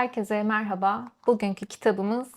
Herkese merhaba. Bugünkü kitabımız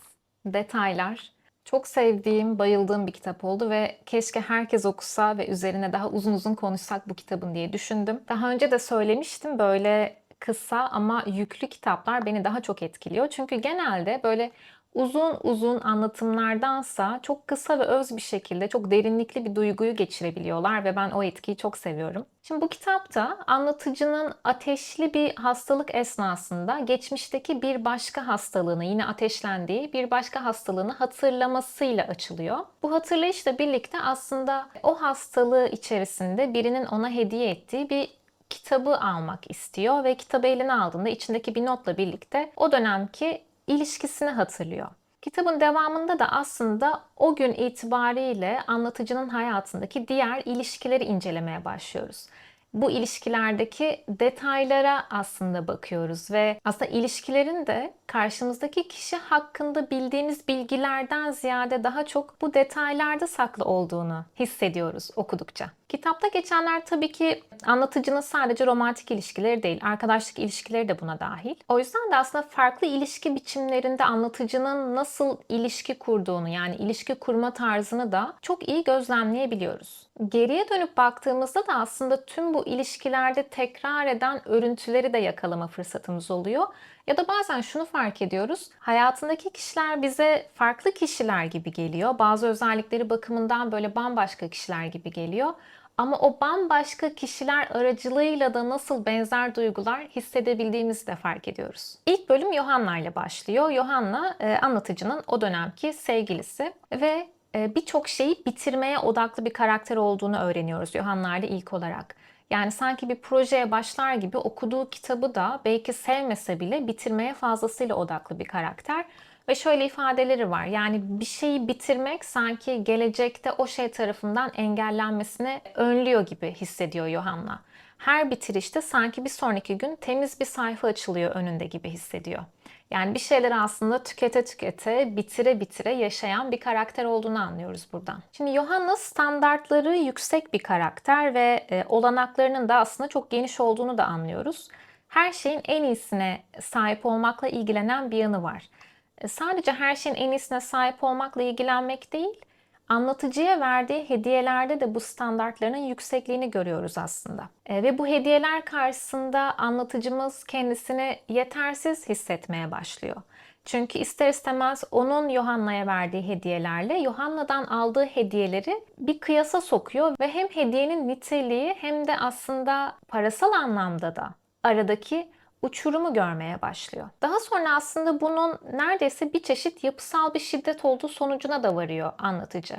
Detaylar. Çok sevdiğim, bayıldığım bir kitap oldu ve keşke herkes okusa ve üzerine daha uzun uzun konuşsak bu kitabın diye düşündüm. Daha önce de söylemiştim böyle kısa ama yüklü kitaplar beni daha çok etkiliyor. Çünkü genelde böyle uzun uzun anlatımlardansa çok kısa ve öz bir şekilde çok derinlikli bir duyguyu geçirebiliyorlar ve ben o etkiyi çok seviyorum. Şimdi bu kitapta anlatıcının ateşli bir hastalık esnasında geçmişteki bir başka hastalığını yine ateşlendiği bir başka hastalığını hatırlamasıyla açılıyor. Bu hatırlayışla birlikte aslında o hastalığı içerisinde birinin ona hediye ettiği bir kitabı almak istiyor ve kitabı eline aldığında içindeki bir notla birlikte o dönemki ilişkisini hatırlıyor. Kitabın devamında da aslında o gün itibariyle anlatıcının hayatındaki diğer ilişkileri incelemeye başlıyoruz. Bu ilişkilerdeki detaylara aslında bakıyoruz ve aslında ilişkilerin de karşımızdaki kişi hakkında bildiğimiz bilgilerden ziyade daha çok bu detaylarda saklı olduğunu hissediyoruz okudukça. Kitapta geçenler tabii ki anlatıcının sadece romantik ilişkileri değil, arkadaşlık ilişkileri de buna dahil. O yüzden de aslında farklı ilişki biçimlerinde anlatıcının nasıl ilişki kurduğunu yani ilişki kurma tarzını da çok iyi gözlemleyebiliyoruz. Geriye dönüp baktığımızda da aslında tüm bu ilişkilerde tekrar eden örüntüleri de yakalama fırsatımız oluyor. Ya da bazen şunu fark ediyoruz. Hayatındaki kişiler bize farklı kişiler gibi geliyor. Bazı özellikleri bakımından böyle bambaşka kişiler gibi geliyor. Ama o bambaşka kişiler aracılığıyla da nasıl benzer duygular hissedebildiğimizi de fark ediyoruz. İlk bölüm Yohanna ile başlıyor. Yohanna e, anlatıcının o dönemki sevgilisi ve e, birçok şeyi bitirmeye odaklı bir karakter olduğunu öğreniyoruz Yohanna ile ilk olarak. Yani sanki bir projeye başlar gibi okuduğu kitabı da belki sevmese bile bitirmeye fazlasıyla odaklı bir karakter. Ve şöyle ifadeleri var. Yani bir şeyi bitirmek sanki gelecekte o şey tarafından engellenmesini önlüyor gibi hissediyor Yohanna. Her bitirişte sanki bir sonraki gün temiz bir sayfa açılıyor önünde gibi hissediyor. Yani bir şeyleri aslında tükete tükete, bitire bitire yaşayan bir karakter olduğunu anlıyoruz buradan. Şimdi Johanna standartları yüksek bir karakter ve e, olanaklarının da aslında çok geniş olduğunu da anlıyoruz. Her şeyin en iyisine sahip olmakla ilgilenen bir yanı var. E, sadece her şeyin en iyisine sahip olmakla ilgilenmek değil, Anlatıcıya verdiği hediyelerde de bu standartların yüksekliğini görüyoruz aslında. E, ve bu hediyeler karşısında anlatıcımız kendisini yetersiz hissetmeye başlıyor. Çünkü ister istemez onun Johanna'ya verdiği hediyelerle Johanna'dan aldığı hediyeleri bir kıyasa sokuyor ve hem hediyenin niteliği hem de aslında parasal anlamda da aradaki uçurumu görmeye başlıyor. Daha sonra aslında bunun neredeyse bir çeşit yapısal bir şiddet olduğu sonucuna da varıyor anlatıcı.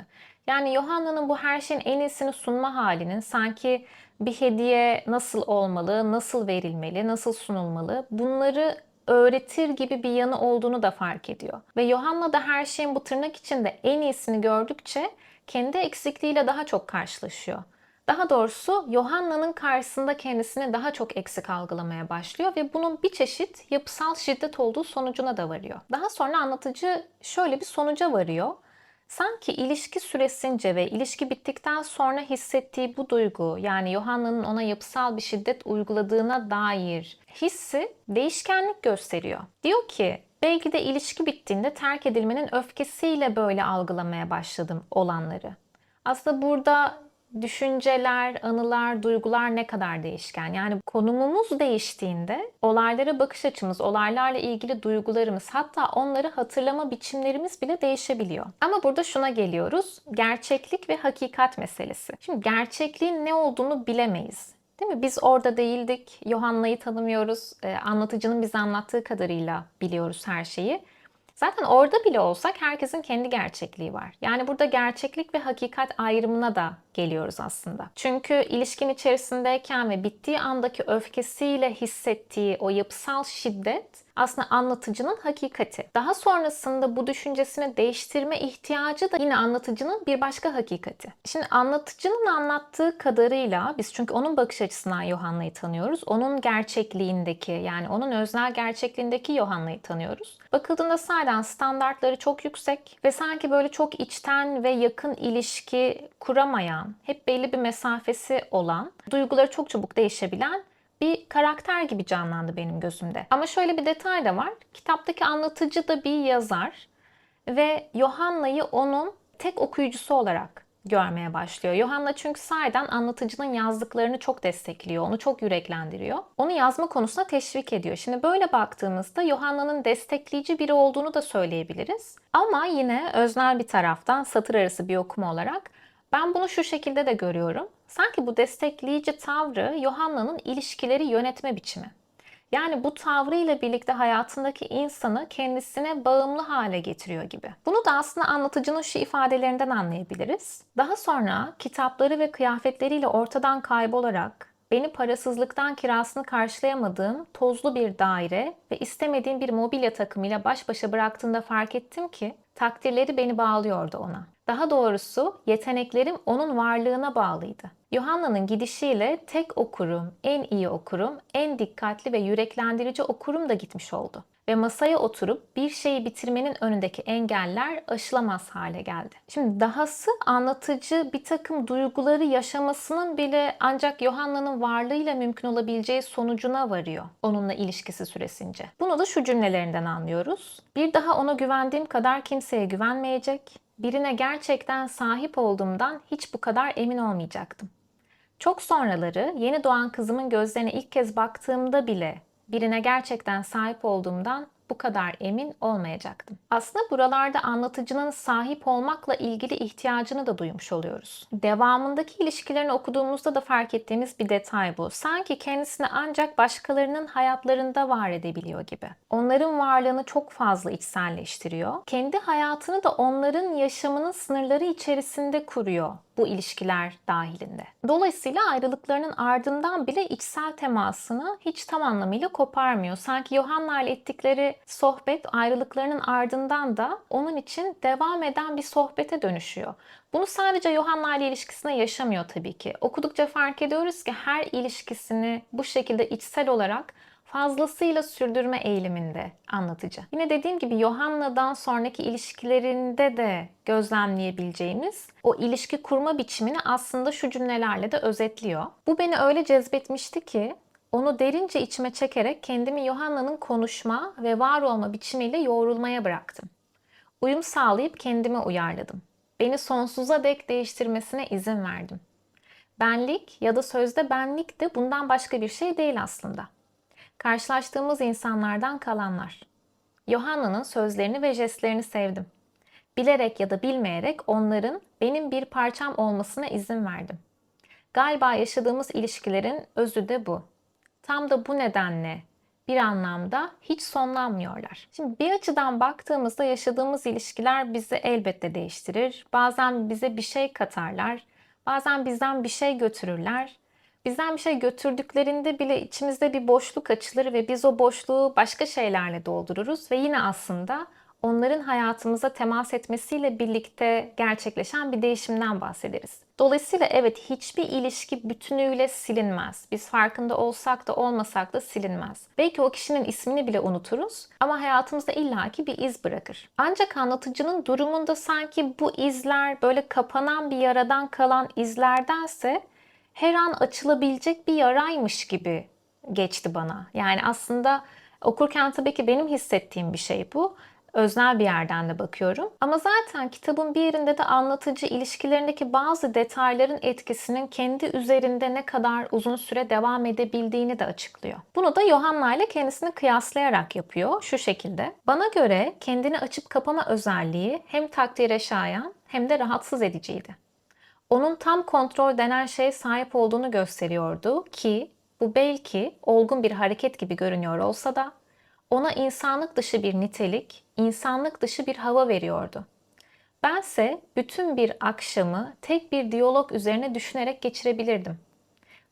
Yani Johanna'nın bu her şeyin en iyisini sunma halinin sanki bir hediye nasıl olmalı, nasıl verilmeli, nasıl sunulmalı bunları öğretir gibi bir yanı olduğunu da fark ediyor. Ve Johanna da her şeyin bu tırnak içinde en iyisini gördükçe kendi eksikliğiyle daha çok karşılaşıyor. Daha doğrusu Johanna'nın karşısında kendisini daha çok eksik algılamaya başlıyor ve bunun bir çeşit yapısal şiddet olduğu sonucuna da varıyor. Daha sonra anlatıcı şöyle bir sonuca varıyor. Sanki ilişki süresince ve ilişki bittikten sonra hissettiği bu duygu yani Johanna'nın ona yapısal bir şiddet uyguladığına dair hissi değişkenlik gösteriyor. Diyor ki belki de ilişki bittiğinde terk edilmenin öfkesiyle böyle algılamaya başladım olanları. Aslında burada düşünceler, anılar, duygular ne kadar değişken. Yani konumumuz değiştiğinde olaylara bakış açımız, olaylarla ilgili duygularımız, hatta onları hatırlama biçimlerimiz bile değişebiliyor. Ama burada şuna geliyoruz. Gerçeklik ve hakikat meselesi. Şimdi gerçekliğin ne olduğunu bilemeyiz. Değil mi? Biz orada değildik. Johanna'yı tanımıyoruz. Ee, anlatıcının bize anlattığı kadarıyla biliyoruz her şeyi. Zaten orada bile olsak herkesin kendi gerçekliği var. Yani burada gerçeklik ve hakikat ayrımına da geliyoruz aslında. Çünkü ilişkin içerisindeyken ve bittiği andaki öfkesiyle hissettiği o yapısal şiddet aslında anlatıcının hakikati. Daha sonrasında bu düşüncesini değiştirme ihtiyacı da yine anlatıcının bir başka hakikati. Şimdi anlatıcının anlattığı kadarıyla biz çünkü onun bakış açısından Johanna'yı tanıyoruz. Onun gerçekliğindeki yani onun öznel gerçekliğindeki Johanna'yı tanıyoruz. Bakıldığında sahiden standartları çok yüksek ve sanki böyle çok içten ve yakın ilişki kuramayan, hep belli bir mesafesi olan, duyguları çok çabuk değişebilen bir karakter gibi canlandı benim gözümde. Ama şöyle bir detay da var. Kitaptaki anlatıcı da bir yazar ve Johanna'yı onun tek okuyucusu olarak görmeye başlıyor. Johanna çünkü sahiden anlatıcının yazdıklarını çok destekliyor, onu çok yüreklendiriyor. Onu yazma konusunda teşvik ediyor. Şimdi böyle baktığımızda Johanna'nın destekleyici biri olduğunu da söyleyebiliriz. Ama yine öznel bir taraftan satır arası bir okuma olarak ben bunu şu şekilde de görüyorum. Sanki bu destekleyici tavrı Johanna'nın ilişkileri yönetme biçimi. Yani bu tavrıyla birlikte hayatındaki insanı kendisine bağımlı hale getiriyor gibi. Bunu da aslında anlatıcının şu ifadelerinden anlayabiliriz. Daha sonra kitapları ve kıyafetleriyle ortadan kaybolarak beni parasızlıktan kirasını karşılayamadığım tozlu bir daire ve istemediğim bir mobilya takımıyla baş başa bıraktığında fark ettim ki takdirleri beni bağlıyordu ona. Daha doğrusu yeteneklerim onun varlığına bağlıydı. Johanna'nın gidişiyle tek okurum, en iyi okurum, en dikkatli ve yüreklendirici okurum da gitmiş oldu. Ve masaya oturup bir şeyi bitirmenin önündeki engeller aşılamaz hale geldi. Şimdi dahası anlatıcı bir takım duyguları yaşamasının bile ancak Johanna'nın varlığıyla mümkün olabileceği sonucuna varıyor onunla ilişkisi süresince. Bunu da şu cümlelerinden anlıyoruz. Bir daha ona güvendiğim kadar kimseye güvenmeyecek, birine gerçekten sahip olduğumdan hiç bu kadar emin olmayacaktım. Çok sonraları yeni doğan kızımın gözlerine ilk kez baktığımda bile birine gerçekten sahip olduğumdan bu kadar emin olmayacaktım. Aslında buralarda anlatıcının sahip olmakla ilgili ihtiyacını da duymuş oluyoruz. Devamındaki ilişkilerini okuduğumuzda da fark ettiğimiz bir detay bu. Sanki kendisini ancak başkalarının hayatlarında var edebiliyor gibi. Onların varlığını çok fazla içselleştiriyor. Kendi hayatını da onların yaşamının sınırları içerisinde kuruyor bu ilişkiler dahilinde. Dolayısıyla ayrılıklarının ardından bile içsel temasını hiç tam anlamıyla koparmıyor. Sanki Johanna ile ettikleri sohbet ayrılıklarının ardından da onun için devam eden bir sohbete dönüşüyor. Bunu sadece Johanna ile ilişkisine yaşamıyor tabii ki. Okudukça fark ediyoruz ki her ilişkisini bu şekilde içsel olarak fazlasıyla sürdürme eğiliminde anlatıcı. Yine dediğim gibi Johanna'dan sonraki ilişkilerinde de gözlemleyebileceğimiz o ilişki kurma biçimini aslında şu cümlelerle de özetliyor. Bu beni öyle cezbetmişti ki onu derince içime çekerek kendimi Johanna'nın konuşma ve var olma biçimiyle yoğrulmaya bıraktım. Uyum sağlayıp kendime uyarladım. Beni sonsuza dek değiştirmesine izin verdim. Benlik ya da sözde benlik de bundan başka bir şey değil aslında karşılaştığımız insanlardan kalanlar. Johanna'nın sözlerini ve jestlerini sevdim. Bilerek ya da bilmeyerek onların benim bir parçam olmasına izin verdim. Galiba yaşadığımız ilişkilerin özü de bu. Tam da bu nedenle bir anlamda hiç sonlanmıyorlar. Şimdi bir açıdan baktığımızda yaşadığımız ilişkiler bizi elbette değiştirir. Bazen bize bir şey katarlar, bazen bizden bir şey götürürler bizden bir şey götürdüklerinde bile içimizde bir boşluk açılır ve biz o boşluğu başka şeylerle doldururuz ve yine aslında onların hayatımıza temas etmesiyle birlikte gerçekleşen bir değişimden bahsederiz. Dolayısıyla evet hiçbir ilişki bütünüyle silinmez. Biz farkında olsak da olmasak da silinmez. Belki o kişinin ismini bile unuturuz ama hayatımızda illaki bir iz bırakır. Ancak anlatıcının durumunda sanki bu izler böyle kapanan bir yaradan kalan izlerdense her an açılabilecek bir yaraymış gibi geçti bana. Yani aslında okurken tabii ki benim hissettiğim bir şey bu. Öznel bir yerden de bakıyorum. Ama zaten kitabın bir yerinde de anlatıcı ilişkilerindeki bazı detayların etkisinin kendi üzerinde ne kadar uzun süre devam edebildiğini de açıklıyor. Bunu da Johanna ile kendisini kıyaslayarak yapıyor şu şekilde. Bana göre kendini açıp kapama özelliği hem takdire şayan hem de rahatsız ediciydi onun tam kontrol denen şeye sahip olduğunu gösteriyordu ki bu belki olgun bir hareket gibi görünüyor olsa da ona insanlık dışı bir nitelik, insanlık dışı bir hava veriyordu. Bense bütün bir akşamı tek bir diyalog üzerine düşünerek geçirebilirdim.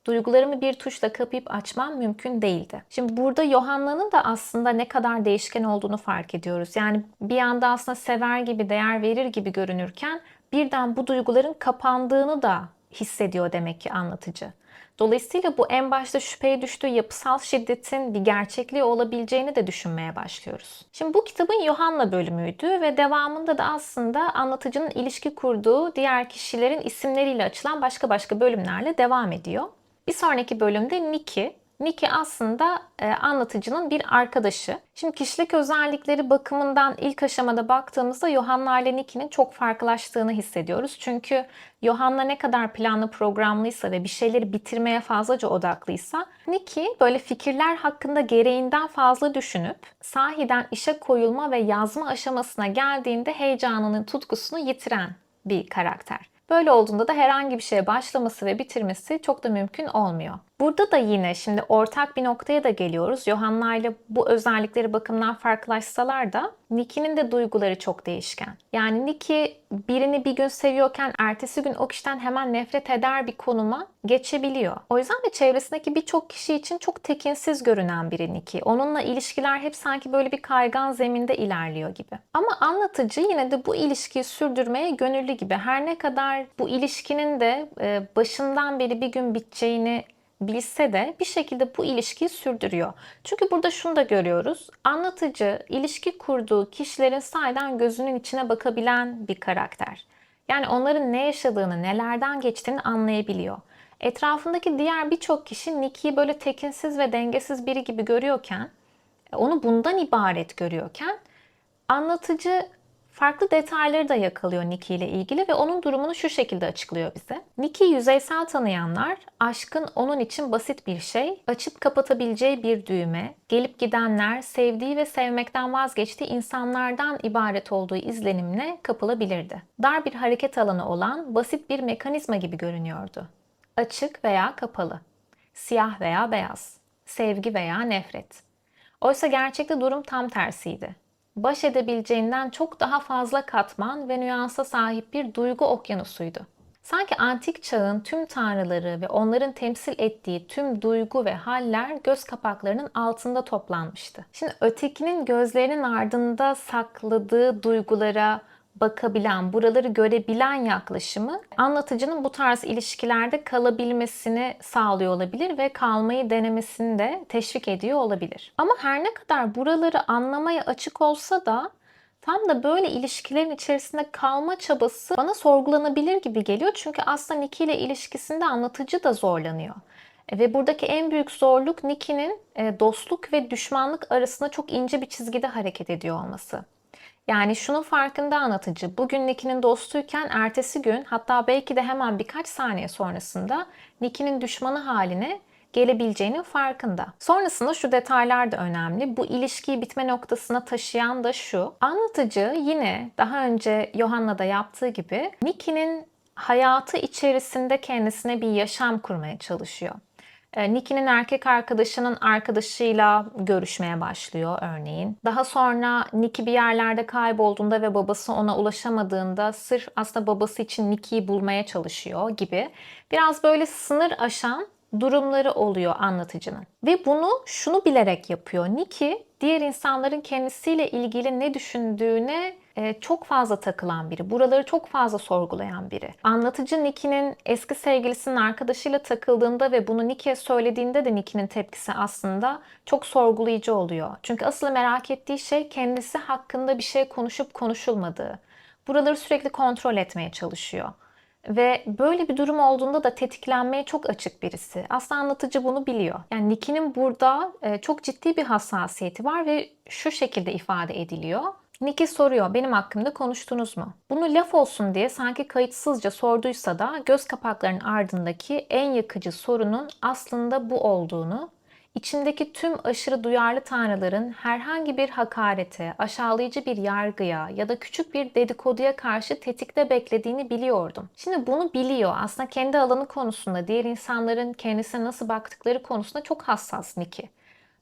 Duygularımı bir tuşla kapayıp açmam mümkün değildi. Şimdi burada Johanna'nın da aslında ne kadar değişken olduğunu fark ediyoruz. Yani bir anda aslında sever gibi, değer verir gibi görünürken birden bu duyguların kapandığını da hissediyor demek ki anlatıcı. Dolayısıyla bu en başta şüpheye düştüğü yapısal şiddetin bir gerçekliği olabileceğini de düşünmeye başlıyoruz. Şimdi bu kitabın Yohanna bölümüydü ve devamında da aslında anlatıcının ilişki kurduğu diğer kişilerin isimleriyle açılan başka başka bölümlerle devam ediyor. Bir sonraki bölümde Nikki. Nikki aslında e, anlatıcının bir arkadaşı. Şimdi kişilik özellikleri bakımından ilk aşamada baktığımızda Johanna ile Nikki'nin çok farklılaştığını hissediyoruz. Çünkü Johanna ne kadar planlı programlıysa ve bir şeyleri bitirmeye fazlaca odaklıysa Nikki böyle fikirler hakkında gereğinden fazla düşünüp sahiden işe koyulma ve yazma aşamasına geldiğinde heyecanını, tutkusunu yitiren bir karakter. Böyle olduğunda da herhangi bir şeye başlaması ve bitirmesi çok da mümkün olmuyor. Burada da yine şimdi ortak bir noktaya da geliyoruz. Johanna ile bu özellikleri bakımından farklılaşsalar da Nicky'nin de duyguları çok değişken. Yani Nicky birini bir gün seviyorken ertesi gün o kişiden hemen nefret eder bir konuma geçebiliyor. O yüzden de çevresindeki birçok kişi için çok tekinsiz görünen biri Nicky. Onunla ilişkiler hep sanki böyle bir kaygan zeminde ilerliyor gibi. Ama anlatıcı yine de bu ilişkiyi sürdürmeye gönüllü gibi. Her ne kadar bu ilişkinin de e, başından beri bir gün biteceğini bilse de bir şekilde bu ilişkiyi sürdürüyor. Çünkü burada şunu da görüyoruz. Anlatıcı ilişki kurduğu kişilerin sahiden gözünün içine bakabilen bir karakter. Yani onların ne yaşadığını, nelerden geçtiğini anlayabiliyor. Etrafındaki diğer birçok kişi Nicky'yi böyle tekinsiz ve dengesiz biri gibi görüyorken, onu bundan ibaret görüyorken anlatıcı farklı detayları da yakalıyor Nicky ile ilgili ve onun durumunu şu şekilde açıklıyor bize. Nicky yüzeysel tanıyanlar aşkın onun için basit bir şey, açıp kapatabileceği bir düğme, gelip gidenler sevdiği ve sevmekten vazgeçtiği insanlardan ibaret olduğu izlenimle kapılabilirdi. Dar bir hareket alanı olan basit bir mekanizma gibi görünüyordu. Açık veya kapalı, siyah veya beyaz, sevgi veya nefret. Oysa gerçekte durum tam tersiydi baş edebileceğinden çok daha fazla katman ve nüansa sahip bir duygu okyanusuydu. Sanki antik çağın tüm tanrıları ve onların temsil ettiği tüm duygu ve haller göz kapaklarının altında toplanmıştı. Şimdi ötekinin gözlerinin ardında sakladığı duygulara, bakabilen, buraları görebilen yaklaşımı anlatıcının bu tarz ilişkilerde kalabilmesini sağlıyor olabilir ve kalmayı denemesini de teşvik ediyor olabilir. Ama her ne kadar buraları anlamaya açık olsa da tam da böyle ilişkilerin içerisinde kalma çabası bana sorgulanabilir gibi geliyor. Çünkü aslında Nicky ile ilişkisinde anlatıcı da zorlanıyor. E, ve buradaki en büyük zorluk Nicky'nin e, dostluk ve düşmanlık arasında çok ince bir çizgide hareket ediyor olması. Yani şunun farkında anlatıcı. Bugün Nicky'nin dostuyken ertesi gün hatta belki de hemen birkaç saniye sonrasında Nicky'nin düşmanı haline gelebileceğinin farkında. Sonrasında şu detaylar da önemli. Bu ilişkiyi bitme noktasına taşıyan da şu. Anlatıcı yine daha önce Johanna'da yaptığı gibi Nicky'nin hayatı içerisinde kendisine bir yaşam kurmaya çalışıyor. E, Nicky'nin erkek arkadaşının arkadaşıyla görüşmeye başlıyor örneğin. Daha sonra Nicky bir yerlerde kaybolduğunda ve babası ona ulaşamadığında sırf aslında babası için Nicky'yi bulmaya çalışıyor gibi. Biraz böyle sınır aşan durumları oluyor anlatıcının. Ve bunu şunu bilerek yapıyor. Nicky diğer insanların kendisiyle ilgili ne düşündüğüne e, çok fazla takılan biri. Buraları çok fazla sorgulayan biri. Anlatıcı Nicky'nin eski sevgilisinin arkadaşıyla takıldığında ve bunu Nicky'ye söylediğinde de Nicky'nin tepkisi aslında çok sorgulayıcı oluyor. Çünkü asıl merak ettiği şey kendisi hakkında bir şey konuşup konuşulmadığı. Buraları sürekli kontrol etmeye çalışıyor. Ve böyle bir durum olduğunda da tetiklenmeye çok açık birisi. Aslında anlatıcı bunu biliyor. Yani Nicky'nin burada e, çok ciddi bir hassasiyeti var ve şu şekilde ifade ediliyor. Nicky soruyor benim hakkımda konuştunuz mu? Bunu laf olsun diye sanki kayıtsızca sorduysa da göz kapaklarının ardındaki en yakıcı sorunun aslında bu olduğunu, içindeki tüm aşırı duyarlı tanrıların herhangi bir hakarete, aşağılayıcı bir yargıya ya da küçük bir dedikoduya karşı tetikte beklediğini biliyordum. Şimdi bunu biliyor. Aslında kendi alanı konusunda, diğer insanların kendisine nasıl baktıkları konusunda çok hassas Nicky.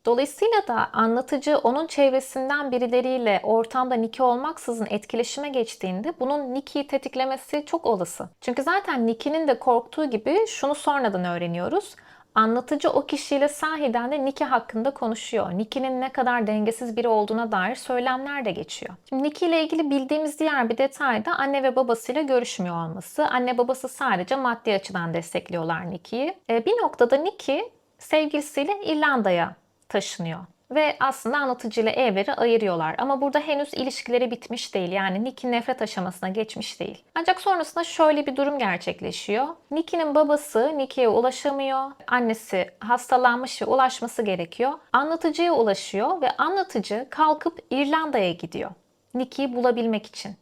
Dolayısıyla da anlatıcı onun çevresinden birileriyle ortamda Nicky olmaksızın etkileşime geçtiğinde bunun Nicky'yi tetiklemesi çok olası. Çünkü zaten Nicky'nin de korktuğu gibi şunu sonradan öğreniyoruz. Anlatıcı o kişiyle sahiden de Nicky hakkında konuşuyor. Nicky'nin ne kadar dengesiz biri olduğuna dair söylemler de geçiyor. Şimdi Nicky ile ilgili bildiğimiz diğer bir detay da anne ve babasıyla görüşmüyor olması. Anne babası sadece maddi açıdan destekliyorlar Nicky'yi. E, bir noktada Nicky sevgilisiyle İrlanda'ya taşınıyor. ve aslında anlatıcıyla evleri ayırıyorlar. Ama burada henüz ilişkileri bitmiş değil. Yani Nicky nefret aşamasına geçmiş değil. Ancak sonrasında şöyle bir durum gerçekleşiyor. Nicky'nin babası Nicky'ye ulaşamıyor. Annesi hastalanmış ve ulaşması gerekiyor. Anlatıcıya ulaşıyor ve anlatıcı kalkıp İrlanda'ya gidiyor. Nicky'yi bulabilmek için.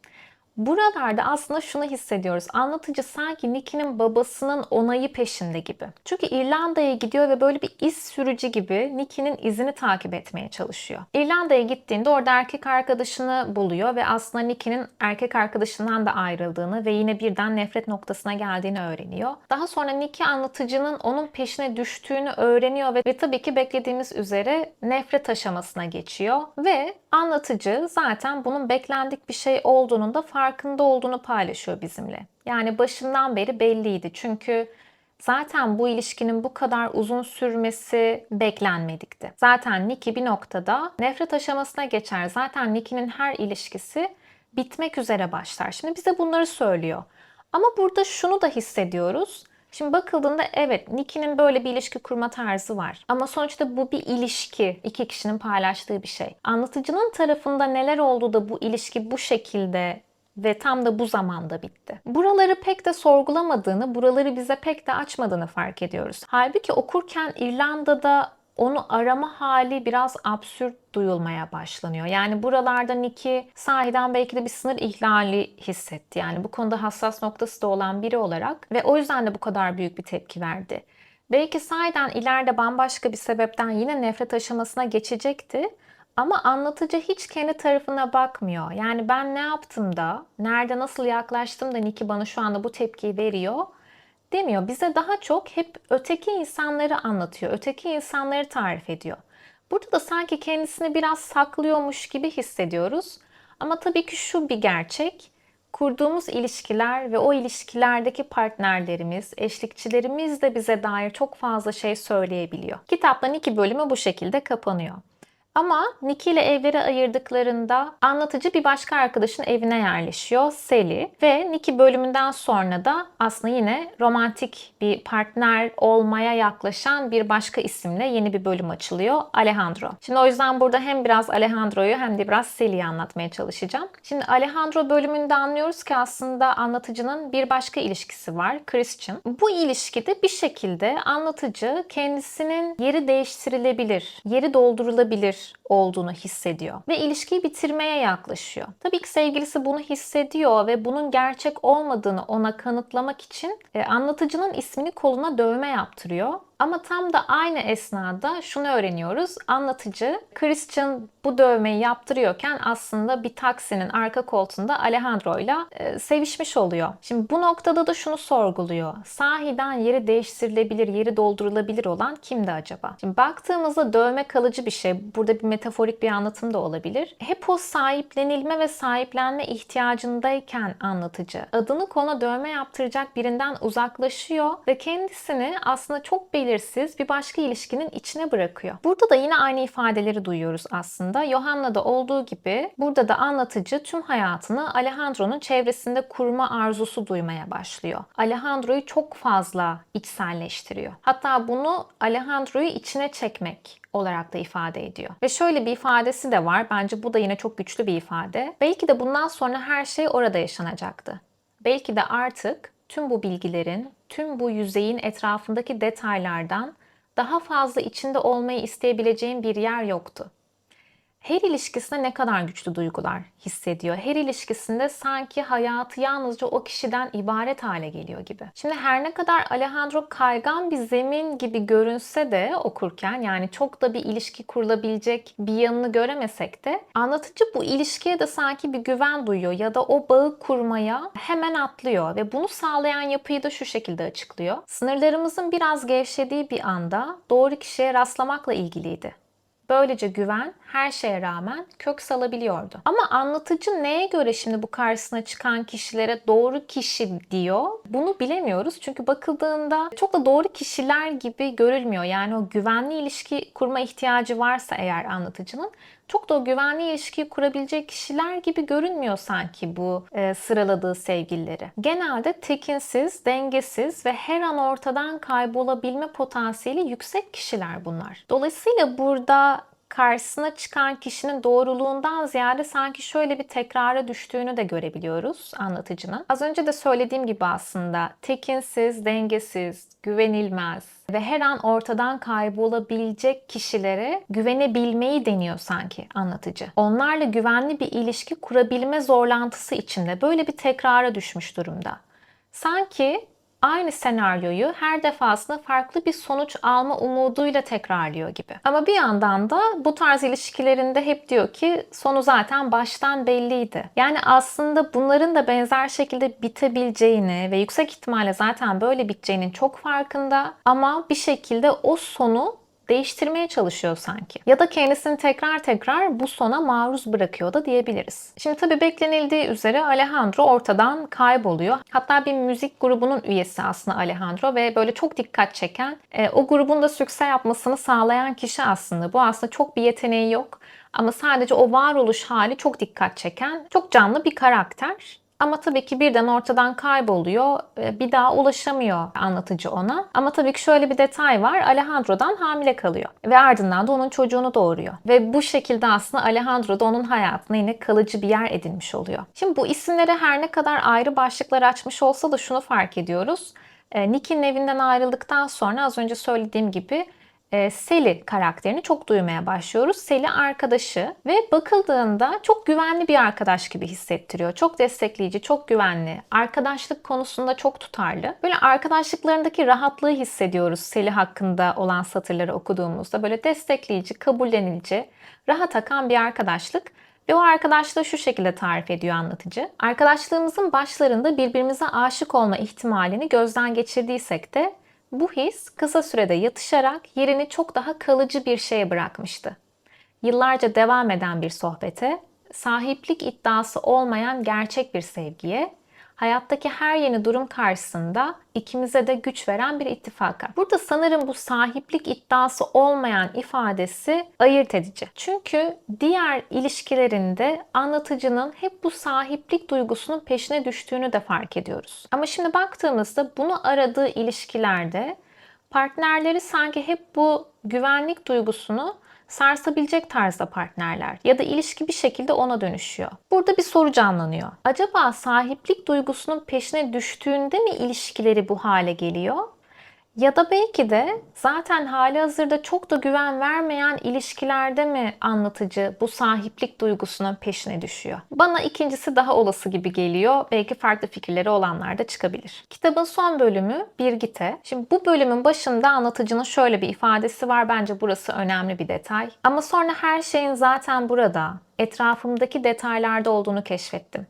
Buralarda aslında şunu hissediyoruz. Anlatıcı sanki Nicky'nin babasının onayı peşinde gibi. Çünkü İrlanda'ya gidiyor ve böyle bir iz sürücü gibi Nicky'nin izini takip etmeye çalışıyor. İrlanda'ya gittiğinde orada erkek arkadaşını buluyor ve aslında Nicky'nin erkek arkadaşından da ayrıldığını ve yine birden nefret noktasına geldiğini öğreniyor. Daha sonra Nicky anlatıcının onun peşine düştüğünü öğreniyor ve, ve tabii ki beklediğimiz üzere nefret aşamasına geçiyor ve anlatıcı zaten bunun beklendik bir şey olduğunun da farkında olduğunu paylaşıyor bizimle. Yani başından beri belliydi. Çünkü zaten bu ilişkinin bu kadar uzun sürmesi beklenmedikti. Zaten Nicky bir noktada nefret aşamasına geçer. Zaten Nicky'nin her ilişkisi bitmek üzere başlar. Şimdi bize bunları söylüyor. Ama burada şunu da hissediyoruz. Şimdi bakıldığında evet Nicky'nin böyle bir ilişki kurma tarzı var. Ama sonuçta bu bir ilişki. iki kişinin paylaştığı bir şey. Anlatıcının tarafında neler oldu da bu ilişki bu şekilde ve tam da bu zamanda bitti. Buraları pek de sorgulamadığını, buraları bize pek de açmadığını fark ediyoruz. Halbuki okurken İrlanda'da onu arama hali biraz absürt duyulmaya başlanıyor. Yani buralarda Nicky sahiden belki de bir sınır ihlali hissetti. Yani bu konuda hassas noktası da olan biri olarak ve o yüzden de bu kadar büyük bir tepki verdi. Belki sahiden ileride bambaşka bir sebepten yine nefret aşamasına geçecekti. Ama anlatıcı hiç kendi tarafına bakmıyor. Yani ben ne yaptım da, nerede nasıl yaklaştım da Nicky bana şu anda bu tepkiyi veriyor demiyor. Bize daha çok hep öteki insanları anlatıyor. Öteki insanları tarif ediyor. Burada da sanki kendisini biraz saklıyormuş gibi hissediyoruz. Ama tabii ki şu bir gerçek. Kurduğumuz ilişkiler ve o ilişkilerdeki partnerlerimiz, eşlikçilerimiz de bize dair çok fazla şey söyleyebiliyor. Kitaptan iki bölümü bu şekilde kapanıyor. Ama Nicky ile evleri ayırdıklarında anlatıcı bir başka arkadaşın evine yerleşiyor Sally ve Nicky bölümünden sonra da aslında yine romantik bir partner olmaya yaklaşan bir başka isimle yeni bir bölüm açılıyor Alejandro. Şimdi o yüzden burada hem biraz Alejandro'yu hem de biraz Sally'yi anlatmaya çalışacağım. Şimdi Alejandro bölümünde anlıyoruz ki aslında anlatıcının bir başka ilişkisi var Christian. Bu ilişkide bir şekilde anlatıcı kendisinin yeri değiştirilebilir, yeri doldurulabilir olduğunu hissediyor ve ilişkiyi bitirmeye yaklaşıyor. Tabii ki sevgilisi bunu hissediyor ve bunun gerçek olmadığını ona kanıtlamak için e, anlatıcının ismini koluna dövme yaptırıyor ama tam da aynı esnada şunu öğreniyoruz. Anlatıcı Christian bu dövmeyi yaptırıyorken aslında bir taksinin arka koltuğunda Alejandro ile e, sevişmiş oluyor. Şimdi bu noktada da şunu sorguluyor. Sahiden yeri değiştirilebilir, yeri doldurulabilir olan kimdi acaba? Şimdi baktığımızda dövme kalıcı bir şey. Burada bir metaforik bir anlatım da olabilir. Hep o sahiplenilme ve sahiplenme ihtiyacındayken anlatıcı adını kona dövme yaptıracak birinden uzaklaşıyor ve kendisini aslında çok belirsiz bir başka ilişkinin içine bırakıyor. Burada da yine aynı ifadeleri duyuyoruz aslında. Johanna'da olduğu gibi burada da anlatıcı tüm hayatını Alejandro'nun çevresinde kurma arzusu duymaya başlıyor. Alejandro'yu çok fazla içselleştiriyor. Hatta bunu Alejandro'yu içine çekmek olarak da ifade ediyor. Ve şöyle bir ifadesi de var. Bence bu da yine çok güçlü bir ifade. Belki de bundan sonra her şey orada yaşanacaktı. Belki de artık tüm bu bilgilerin, tüm bu yüzeyin etrafındaki detaylardan daha fazla içinde olmayı isteyebileceğim bir yer yoktu her ilişkisinde ne kadar güçlü duygular hissediyor. Her ilişkisinde sanki hayatı yalnızca o kişiden ibaret hale geliyor gibi. Şimdi her ne kadar Alejandro kaygan bir zemin gibi görünse de okurken yani çok da bir ilişki kurulabilecek bir yanını göremesek de anlatıcı bu ilişkiye de sanki bir güven duyuyor ya da o bağı kurmaya hemen atlıyor ve bunu sağlayan yapıyı da şu şekilde açıklıyor. Sınırlarımızın biraz gevşediği bir anda doğru kişiye rastlamakla ilgiliydi. Böylece güven her şeye rağmen kök salabiliyordu. Ama anlatıcı neye göre şimdi bu karşısına çıkan kişilere doğru kişi diyor? Bunu bilemiyoruz. Çünkü bakıldığında çok da doğru kişiler gibi görülmüyor. Yani o güvenli ilişki kurma ihtiyacı varsa eğer anlatıcının çok da güvenli ilişkiyi kurabilecek kişiler gibi görünmüyor sanki bu e, sıraladığı sevgilileri. Genelde tekinsiz, dengesiz ve her an ortadan kaybolabilme potansiyeli yüksek kişiler bunlar. Dolayısıyla burada karşısına çıkan kişinin doğruluğundan ziyade sanki şöyle bir tekrara düştüğünü de görebiliyoruz anlatıcının. Az önce de söylediğim gibi aslında tekinsiz, dengesiz, güvenilmez ve her an ortadan kaybolabilecek kişilere güvenebilmeyi deniyor sanki anlatıcı. Onlarla güvenli bir ilişki kurabilme zorlantısı içinde böyle bir tekrara düşmüş durumda. Sanki aynı senaryoyu her defasında farklı bir sonuç alma umuduyla tekrarlıyor gibi. Ama bir yandan da bu tarz ilişkilerinde hep diyor ki sonu zaten baştan belliydi. Yani aslında bunların da benzer şekilde bitebileceğini ve yüksek ihtimalle zaten böyle biteceğinin çok farkında ama bir şekilde o sonu değiştirmeye çalışıyor sanki. Ya da kendisini tekrar tekrar bu sona maruz bırakıyor da diyebiliriz. Şimdi tabii beklenildiği üzere Alejandro ortadan kayboluyor. Hatta bir müzik grubunun üyesi aslında Alejandro ve böyle çok dikkat çeken, e, o grubun da sükse yapmasını sağlayan kişi aslında. Bu aslında çok bir yeteneği yok. Ama sadece o varoluş hali çok dikkat çeken, çok canlı bir karakter. Ama tabii ki birden ortadan kayboluyor. Bir daha ulaşamıyor anlatıcı ona. Ama tabii ki şöyle bir detay var. Alejandro'dan hamile kalıyor. Ve ardından da onun çocuğunu doğuruyor. Ve bu şekilde aslında Alejandro da onun hayatına yine kalıcı bir yer edinmiş oluyor. Şimdi bu isimlere her ne kadar ayrı başlıklar açmış olsa da şunu fark ediyoruz. Nick'in evinden ayrıldıktan sonra az önce söylediğim gibi e, Sally karakterini çok duymaya başlıyoruz. Sally arkadaşı ve bakıldığında çok güvenli bir arkadaş gibi hissettiriyor. Çok destekleyici, çok güvenli. Arkadaşlık konusunda çok tutarlı. Böyle arkadaşlıklarındaki rahatlığı hissediyoruz Sally hakkında olan satırları okuduğumuzda. Böyle destekleyici, kabullenici, rahat akan bir arkadaşlık. Ve o arkadaşlığı şu şekilde tarif ediyor anlatıcı. Arkadaşlığımızın başlarında birbirimize aşık olma ihtimalini gözden geçirdiysek de bu his kısa sürede yatışarak yerini çok daha kalıcı bir şeye bırakmıştı. Yıllarca devam eden bir sohbete, sahiplik iddiası olmayan gerçek bir sevgiye hayattaki her yeni durum karşısında ikimize de güç veren bir ittifaka. Burada sanırım bu sahiplik iddiası olmayan ifadesi ayırt edici. Çünkü diğer ilişkilerinde anlatıcının hep bu sahiplik duygusunun peşine düştüğünü de fark ediyoruz. Ama şimdi baktığımızda bunu aradığı ilişkilerde partnerleri sanki hep bu güvenlik duygusunu sarsabilecek tarzda partnerler ya da ilişki bir şekilde ona dönüşüyor. Burada bir soru canlanıyor. Acaba sahiplik duygusunun peşine düştüğünde mi ilişkileri bu hale geliyor? Ya da belki de zaten hali hazırda çok da güven vermeyen ilişkilerde mi anlatıcı bu sahiplik duygusunun peşine düşüyor? Bana ikincisi daha olası gibi geliyor. Belki farklı fikirleri olanlar da çıkabilir. Kitabın son bölümü Birgit'e. Şimdi bu bölümün başında anlatıcının şöyle bir ifadesi var. Bence burası önemli bir detay. Ama sonra her şeyin zaten burada, etrafımdaki detaylarda olduğunu keşfettim.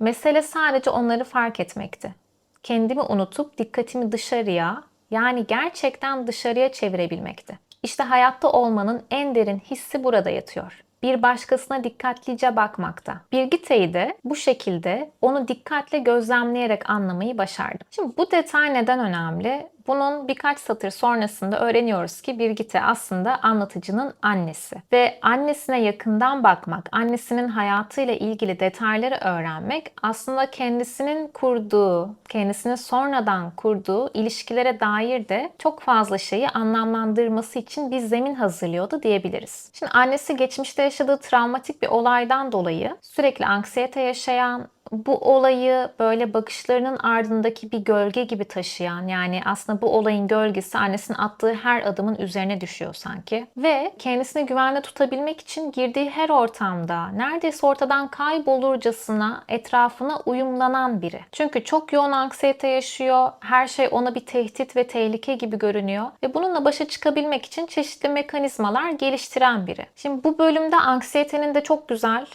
Mesele sadece onları fark etmekti kendimi unutup dikkatimi dışarıya yani gerçekten dışarıya çevirebilmekti. İşte hayatta olmanın en derin hissi burada yatıyor. Bir başkasına dikkatlice bakmakta. Birgite'yi de bu şekilde onu dikkatle gözlemleyerek anlamayı başardım. Şimdi bu detay neden önemli? Bunun birkaç satır sonrasında öğreniyoruz ki Birgitte aslında anlatıcının annesi. Ve annesine yakından bakmak, annesinin hayatıyla ilgili detayları öğrenmek aslında kendisinin kurduğu, kendisini sonradan kurduğu ilişkilere dair de çok fazla şeyi anlamlandırması için bir zemin hazırlıyordu diyebiliriz. Şimdi annesi geçmişte yaşadığı travmatik bir olaydan dolayı sürekli anksiyete yaşayan, bu olayı böyle bakışlarının ardındaki bir gölge gibi taşıyan yani aslında bu olayın gölgesi annesinin attığı her adımın üzerine düşüyor sanki. Ve kendisini güvenli tutabilmek için girdiği her ortamda neredeyse ortadan kaybolurcasına etrafına uyumlanan biri. Çünkü çok yoğun anksiyete yaşıyor. Her şey ona bir tehdit ve tehlike gibi görünüyor. Ve bununla başa çıkabilmek için çeşitli mekanizmalar geliştiren biri. Şimdi bu bölümde anksiyetenin de çok güzel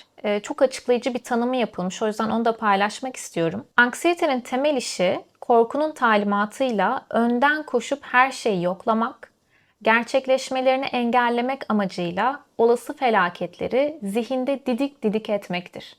çok açıklayıcı bir tanımı yapılmış. O yüzden onu da paylaşmak istiyorum. Anksiyetenin temel işi korkunun talimatıyla önden koşup her şeyi yoklamak, gerçekleşmelerini engellemek amacıyla olası felaketleri zihinde didik didik etmektir.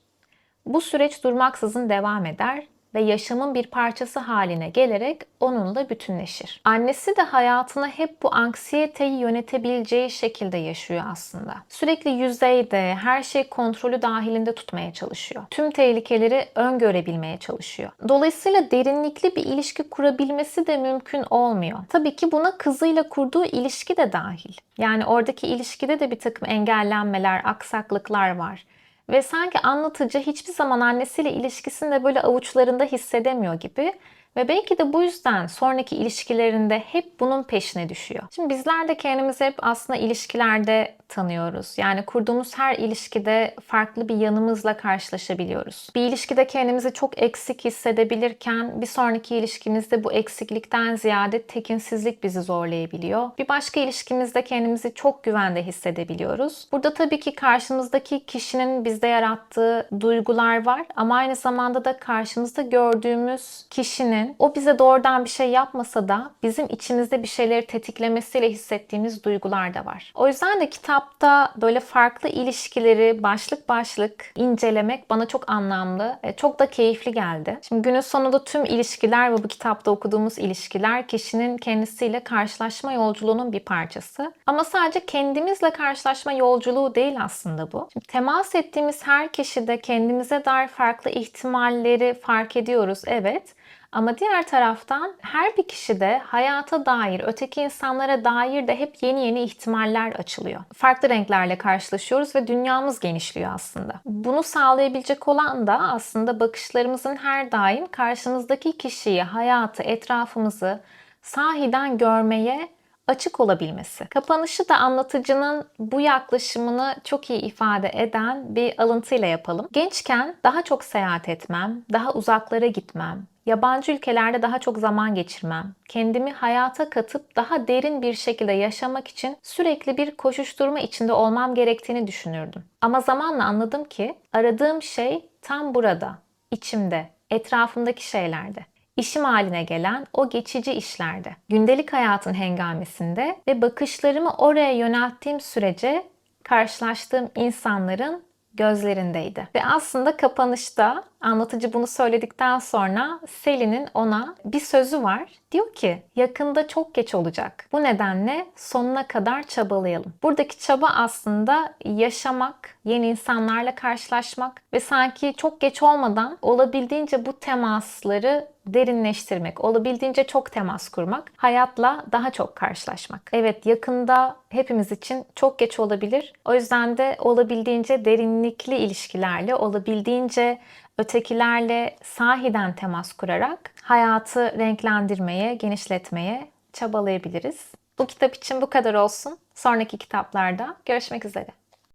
Bu süreç durmaksızın devam eder ve yaşamın bir parçası haline gelerek onunla bütünleşir. Annesi de hayatını hep bu anksiyeteyi yönetebileceği şekilde yaşıyor aslında. Sürekli yüzeyde, her şey kontrolü dahilinde tutmaya çalışıyor. Tüm tehlikeleri öngörebilmeye çalışıyor. Dolayısıyla derinlikli bir ilişki kurabilmesi de mümkün olmuyor. Tabii ki buna kızıyla kurduğu ilişki de dahil. Yani oradaki ilişkide de bir takım engellenmeler, aksaklıklar var. Ve sanki anlatıcı hiçbir zaman annesiyle ilişkisini de böyle avuçlarında hissedemiyor gibi. Ve belki de bu yüzden sonraki ilişkilerinde hep bunun peşine düşüyor. Şimdi bizler de kendimizi hep aslında ilişkilerde tanıyoruz. Yani kurduğumuz her ilişkide farklı bir yanımızla karşılaşabiliyoruz. Bir ilişkide kendimizi çok eksik hissedebilirken bir sonraki ilişkimizde bu eksiklikten ziyade tekinsizlik bizi zorlayabiliyor. Bir başka ilişkimizde kendimizi çok güvende hissedebiliyoruz. Burada tabii ki karşımızdaki kişinin bizde yarattığı duygular var ama aynı zamanda da karşımızda gördüğümüz kişinin o bize doğrudan bir şey yapmasa da bizim içimizde bir şeyleri tetiklemesiyle hissettiğimiz duygular da var. O yüzden de kitapta böyle farklı ilişkileri başlık başlık incelemek bana çok anlamlı, çok da keyifli geldi. Şimdi günün sonunda tüm ilişkiler ve bu kitapta okuduğumuz ilişkiler kişinin kendisiyle karşılaşma yolculuğunun bir parçası. Ama sadece kendimizle karşılaşma yolculuğu değil aslında bu. Şimdi temas ettiğimiz her kişide kendimize dair farklı ihtimalleri fark ediyoruz evet. Ama diğer taraftan her bir kişide hayata dair, öteki insanlara dair de hep yeni yeni ihtimaller açılıyor. Farklı renklerle karşılaşıyoruz ve dünyamız genişliyor aslında. Bunu sağlayabilecek olan da aslında bakışlarımızın her daim karşımızdaki kişiyi, hayatı, etrafımızı sahiden görmeye açık olabilmesi. Kapanışı da anlatıcının bu yaklaşımını çok iyi ifade eden bir alıntıyla yapalım. Gençken daha çok seyahat etmem, daha uzaklara gitmem, yabancı ülkelerde daha çok zaman geçirmem, kendimi hayata katıp daha derin bir şekilde yaşamak için sürekli bir koşuşturma içinde olmam gerektiğini düşünürdüm. Ama zamanla anladım ki aradığım şey tam burada, içimde, etrafımdaki şeylerde işim haline gelen o geçici işlerde, gündelik hayatın hengamesinde ve bakışlarımı oraya yönelttiğim sürece karşılaştığım insanların gözlerindeydi. Ve aslında kapanışta anlatıcı bunu söyledikten sonra Selin'in ona bir sözü var. Diyor ki yakında çok geç olacak. Bu nedenle sonuna kadar çabalayalım. Buradaki çaba aslında yaşamak, yeni insanlarla karşılaşmak ve sanki çok geç olmadan olabildiğince bu temasları derinleştirmek, olabildiğince çok temas kurmak, hayatla daha çok karşılaşmak. Evet yakında hepimiz için çok geç olabilir. O yüzden de olabildiğince derinlikli ilişkilerle, olabildiğince ötekilerle sahiden temas kurarak hayatı renklendirmeye, genişletmeye çabalayabiliriz. Bu kitap için bu kadar olsun. Sonraki kitaplarda görüşmek üzere.